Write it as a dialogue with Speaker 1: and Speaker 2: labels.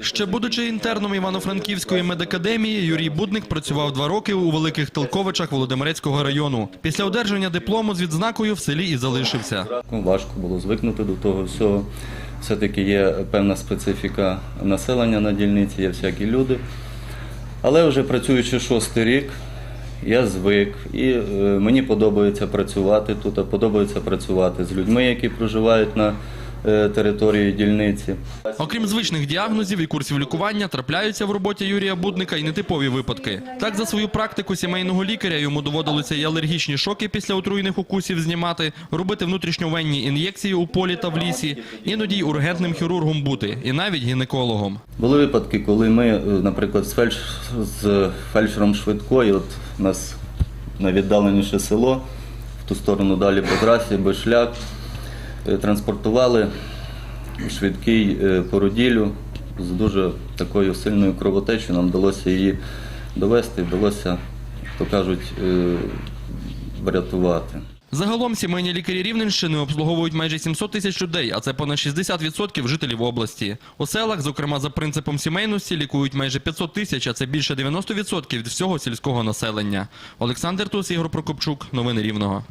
Speaker 1: Ще будучи інтерном Івано-Франківської медакадемії, Юрій Будник працював два роки у Великих Телковичах Володимирецького району. Після одержання диплому з відзнакою в селі і залишився.
Speaker 2: Ну, Важко було звикнути до того всього. Все-таки є певна специфіка населення на дільниці, є всякі люди. Але вже працюючи шостий рік, я звик і е, мені подобається працювати тут, подобається працювати з людьми, які проживають на території дільниці.
Speaker 1: Окрім звичних діагнозів і курсів лікування, трапляються в роботі Юрія Будника і нетипові випадки. Так, за свою практику сімейного лікаря йому доводилося і алергічні шоки після отруйних укусів знімати, робити внутрішньовенні ін'єкції у полі та в лісі, іноді й ургентним хірургом бути, і навіть гінекологом.
Speaker 2: Були випадки, коли ми, е, наприклад, з, фельдш... з фельдшером швидкої, от нас найвіддаленіше село, в ту сторону далі по трасі, без шлях, е, транспортували швидкий е, породіллю з дуже такою сильною кровотечею. Нам вдалося її довести, вдалося, то кажуть, е, врятувати.
Speaker 1: Загалом сімейні лікарі Рівненщини обслуговують майже 700 тисяч людей, а це понад 60% жителів області. У селах, зокрема за принципом сімейності, лікують майже 500 тисяч, а це більше 90% від всього сільського населення. Олександр Тус, Ігор Прокопчук. Новини Рівного.